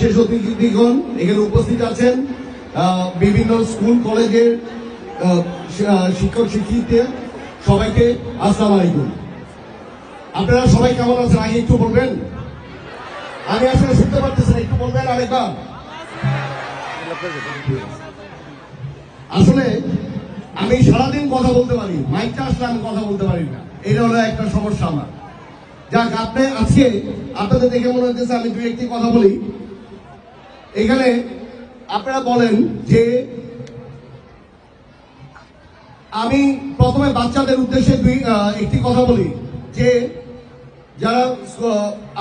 বিশেষ অতিথিগণ এখানে উপস্থিত আছেন বিভিন্ন স্কুল, কলেজের শিক্ষক শিক্ষিকা সবাইকে আসসালামু আলাইকুম। আপনারা সবাই কেমন আছেন? আগে একটু বলবেন? আমি আসলে শুনতে পারতেছি না, একটু বলবেন আরেকবার? আসলে আমি সারাদিন কথা বলতে পারি, মাইকটা আসলে আমি কথা বলতে পারি না। এটা হলো একটা সমস্যা আমার। যাক, আপনি আজকে, আপনাদের দেখে মনে হচ্ছে আমি দু একটি কথা বলি। এখানে আপনারা বলেন যে আমি প্রথমে বাচ্চাদের উদ্দেশ্যে দুই একটি কথা বলি, যে যারা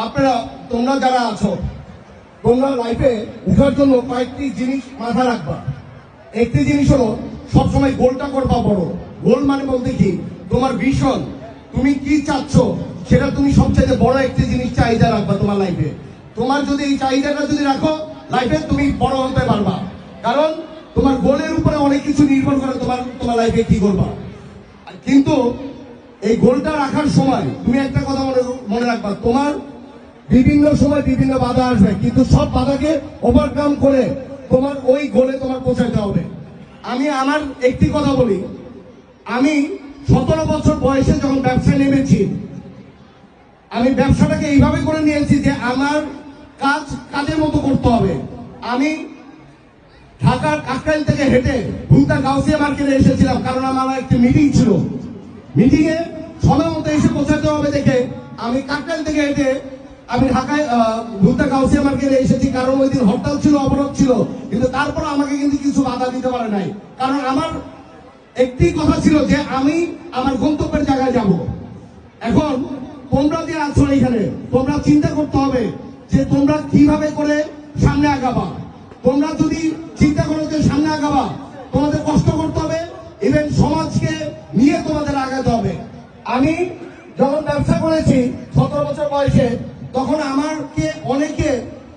আপনারা, তোমরা যারা আছো, তোমরা লাইফে উঠার জন্য কয়েকটি জিনিস মাথা রাখবা। একটি জিনিস হলো, সবসময় গোলটা করবা বড়। গোল মানে বলতে কি? তোমার ভীষণ তুমি কি চাচ্ছ, সেটা তুমি সবচেয়ে বড় একটি জিনিস চাহিদা রাখবা তোমার লাইফে তোমার যদি এই চাহিদাটা যদি রাখো লাইফে তুমি বড় হতে পারবা। কারণ তোমার গোলের উপরে অনেক কিছু নির্ভর করে তোমার তোমার লাইফে কি করবা। কিন্তু এই গোলটা রাখার সময় তুমি একটা কথা মনে রাখবা, তোমার বিভিন্ন সময় বিভিন্ন বাধা আসবে, কিন্তু সব বাধাকে ওভারকাম করে তোমার ওই গোলে তোমার পৌঁছাতে হবে। আমি আমার একটি কথা বলি, আমি সতেরো বছর বয়সে যখন ব্যবসায় নেমেছি, আমি ব্যবসাটাকে এইভাবে করে নিয়েছি যে আমার কাজ কাজের মতো করতে হবে। আমি ঢাকার কাকরাইল থেকে হেঁটে ভুলতা গাউসিয়া মার্কেটে এসেছিলাম, কারণ আমার একটি মিটিং ছিল। মিটিং এ সময় মতো এসে পৌঁছাতে হবে দেখে আমি কাকরাইল থেকে হেঁটে আমি ঢাকায় ভুলতা গাউসিয়া মার্কেটে এসেছি, কারণ ওই দিন হরতাল ছিল, অবরোধ ছিল। কিন্তু তারপর আমাকে কিন্তু কিছু বাধা দিতে পারে নাই। কারণ আমার একটি কথা ছিল যে আমি আমার গন্তব্যের জায়গায় যাব। এখন তোমরা যে আছো এখানে, তোমরা চিন্তা করতে হবে যে তোমরা কীভাবে করে সামনে আগাবা। তোমরা যদি চিন্তা করো যে সামনে আগাবা, তোমাদের কষ্ট করতে হবে ইভেন সমাজকে নিয়ে তোমাদের আগাতে হবে। আমি যখন ব্যবসা করেছি সতেরো বছর বয়সে, তখন আমাকে অনেকে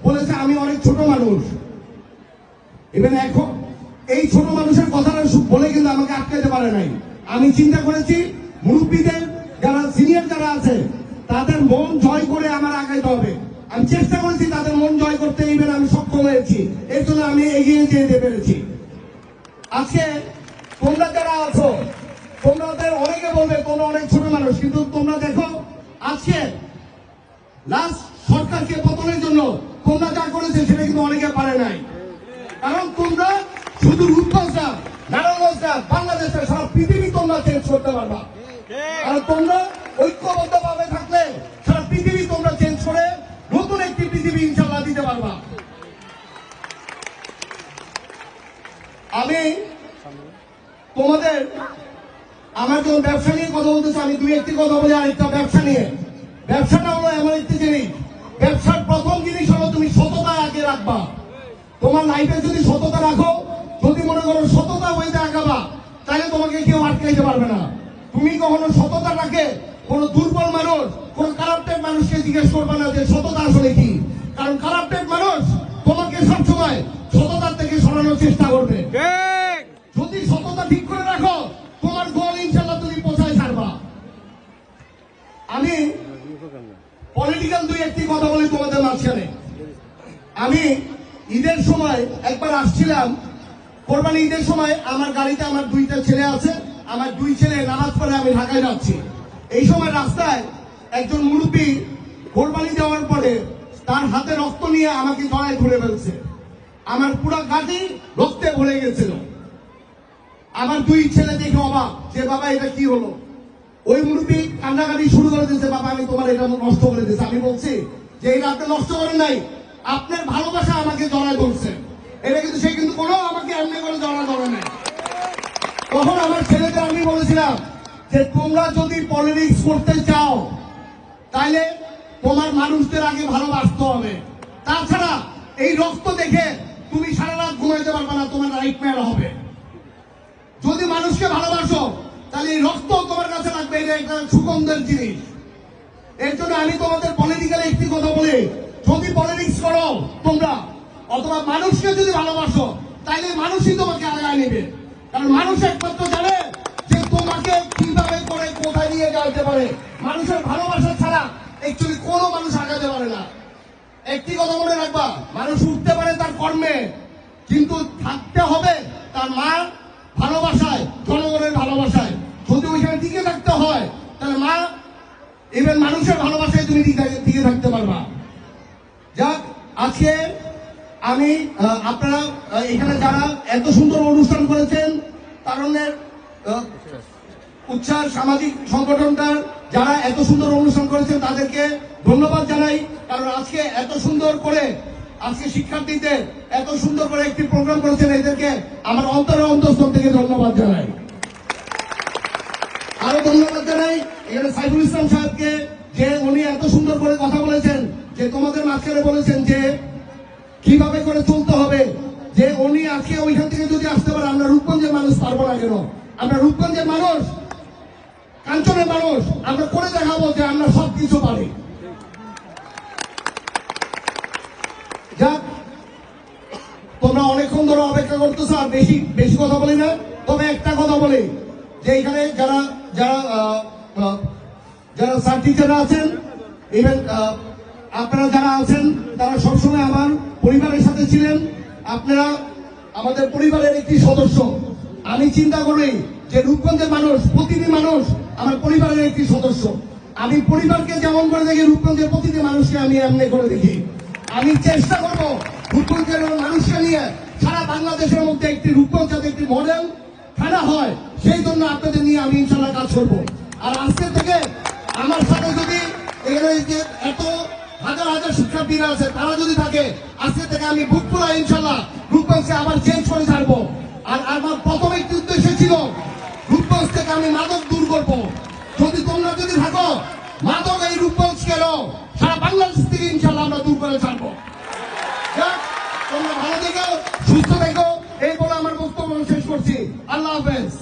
বলেছে, আমি অনেক ছোট মানুষ। ইভেন এখন এই ছোট মানুষের কথাটা বলে কিন্তু আমাকে আটকাতে পারে নাই। আমি চিন্তা করেছি, মুরব্বীদের যারা সিনিয়র যারা আছে, তাদের মন জয় করে আমার আগাইতে হবে। আমি চেষ্টা করেছি তাদের মন জয় করতে ইভেন আমি সক্ষম হয়েছি। এর জন্য আমি এগিয়ে যেতে পেরেছি। আজকে তোমরা যারা আছো তোমাদের অনেকে বলবে, তোমরা অনেক ছোট মানুষ, কিন্তু তোমরা দেখো, আজকে লাস্ট সরকারকে পতনের জন্য তোমরা যা করেছে, সেটা কিন্তু অনেকে পারে নাই। কারণ তোমরা শুধু রূপগঞ্জটা নারায়ণগঞ্জটা বাংলাদেশটা সারা পৃথিবী তোমরা চেঞ্জ করতে পারবা। আর তোমরা ঐক্যবদ্ধ ভাবে থাকলে সারা পৃথিবী তোমরা চেঞ্জ করে নতুন একটি পৃথিবী ইনশাল্লাহ দিতে পারবা আমি তোমাদের আমার যখন ব্যবসা নিয়ে কথা বলতেছে আমি দুই একটি কথা বলি আরেকটা ব্যবসা নিয়ে। ব্যবসাটা হলো এমন একটি জিনিস। ব্যবসার প্রথম জিনিস হলো তুমি সততা আগে রাখবা। তোমার লাইফে যদি সততা রাখো যদি মনে করো সততা হইতে আগাবা তাহলে তোমাকে কেউ আটকাইতে পারবে না। তুমি কখনো সততা রাখে কোনো দুর্বল মানুষ কোন কারাপ্টেড মানুষকে জিজ্ঞেস করবে না যে সততা আসলে কি? কারণ কারাপ্টেড মানুষ তোমাকে সবসময় সততার থেকে সরানোর চেষ্টা করবে। যদি সততা ঠিক করে রাখো তোমার গোল ইনশাল্লাহ তুমি পৌঁছায় ছাড়বা আমি পলিটিক্যাল দুই, একটি কথা বলি তোমাদের মাঝখানে। আমি ঈদের সময় একবার আসছিলাম। কোরবানি ঈদের সময় আমার গাড়িতে আমার দুইটা ছেলে আছে, আমার দুই ছেলে নামাজ পড়ে আমি ঢাকায় যাচ্ছি। এই সময় রাস্তায় একজন মুরব্বী কোরবানি দেওয়ার পরে তার হাতে রক্ত নিয়ে আমাকে গলায় ধরে ফেলছে। আমার পুরো গাড়ি রক্তে ভরে গেছিল। আমার দুই ছেলে দেখে অবাক যে, বাবা, এটা কি হলো? ওই মুরব্বী কান্নাকাটি শুরু করে দিয়েছে, বাবা, আমি তোমার এটা নষ্ট করে দিয়েছি। আমি বলছি, যে এটা আপনি নষ্ট করেন নাই, আপনার ভালোবাসা আমাকে জড়ায় ধরছে। এটা কিন্তু সে কিন্তু কোনো আমাকে এমনি করে জড়া ধরে নাই। তখন আমার ছেলেদের আমি বলেছিলাম যে, তোমরা যদি পলিটিক্স করতে চাও তাহলে তোমার মানুষদের আগে ভালোবাসতে হবে। তাছাড়া এই রক্ত দেখে তুমি সারা রাত ঘুমাইতে পারবে না, তোমার রাইট হবে। যদি মানুষকে ভালোবাসো তাহলে রক্ত তোমার কাছে লাগবে, এটা একটা সুগন্ধের জিনিস। এর জন্য আমি তোমাদের পলিটিক্যাল একটি কথা বলি, যদি পলিটিক্স করো তোমরা, অথবা মানুষকে যদি ভালোবাসো তাহলে মানুষই তোমাকে আগায় নেবে। কারণ মানুষ একমাত্র জানে যে তোমাকে কীভাবে করে কোথায় নিয়ে যাইতে পারে। মানুষের ভালোবাসা ছাড়া একচুয়ালি কোনো মানুষ আগাতে পারে না। একটি কথা মনে রাখবা, মানুষ উঠতে পারে তার কর্মে, কিন্তু থাকতে হবে তার মা ভালোবাসায়, জনগণের ভালোবাসায়। যদি ওইখানে টিকে থাকতে হয়, তাহলে মা ইভেন মানুষের ভালোবাসায় তুমি টিকে- থাকতে পারবা। যাক, আজকে আমি আপনারা এখানে যারা এত সুন্দর অনুষ্ঠান করেছেন তারণের উচ্ছ্বাস, সামাজিক সংগঠনটার যারা এত সুন্দর অনুষ্ঠান করেছেন, তাদেরকে ধন্যবাদ জানাই। কারণ আজকে এত সুন্দর করে, আজকে শিক্ষার্থীদের এত সুন্দর করে একটি প্রোগ্রাম করেছেন, এদেরকে আমার অন্তরের অন্তঃস্থল থেকে ধন্যবাদ জানাই। জানাই এখানে সাইফুল ইসলাম সাহেবকে যে উনি এত সুন্দর করে কথা বলেছেন, যে তোমাদের মাঝখানে বলেছেন যে কীভাবে করে চলতে হবে, যে উনি আজকে ওইখান থেকে যদি আসতে পারে, আমরা রূপগঞ্জের মানুষ পারব না কেন? আমরা রূপগঞ্জের মানুষ, কাঞ্চনের মানুষ, আমরা করে দেখাবো যে আমরা সব কিছু পারি। যাক, তোমরা অনেকক্ষণ ধরে অপেক্ষা করতেছো, আর বেশি বেশি কথা বলি না। তবে একটা কথা বলি, যে এখানে যারা যারা যারা স্যার টিচাররা আছেন ইভেন আপনারা যারা আছেন, তারা সবসময় আমার পরিবারের সাথে ছিলেন। আপনারা আমাদের পরিবারের একটি সদস্য। আমি চিন্তা করি যে রূপগঞ্জের মানুষ, প্রতিটি মানুষ আমার পরিবারের একটি সদস্য। আমি পরিবারকে যেমন করে দেখি, রূপগঞ্জের প্রতিটি মানুষকে আমি এমনি করে দেখি। আমি চেষ্টা করব রূপগঞ্জের মানুষকে নিয়ে সারা বাংলাদেশের মধ্যে একটি রূপগঞ্জ একটি মডেল থানা হয়। সেই জন্য আপনাদের নিয়ে আমি ইনশাল্লাহ কাজ করব। আর আজকে থেকে আমার সাথে যদি এত হাজার হাজার শিক্ষার্থীরা আছে, তারা যদি থাকে, আজকে থেকে আমি বুক খোলা ইনশাল্লাহ রূপগঞ্জকে আবার চেঞ্জ করে ছাড়বো। আর আমার প্রথম একটি উদ্দেশ্য ছিল রূপগঞ্জ থেকে আমি মাদক দূর করব। যদি তোমরা যদি থাকো, মাদক এই রূপগঞ্জ কেন? সারা বাংলাদেশ থেকে ইনশাল্লাহ আমরা দূর করে ছাড়বো। তোমরা ভালো থেকো, সুস্থ থেকো, এই বলে আমার বক্তব্য শেষ করছি। আল্লাহ হাফেজ।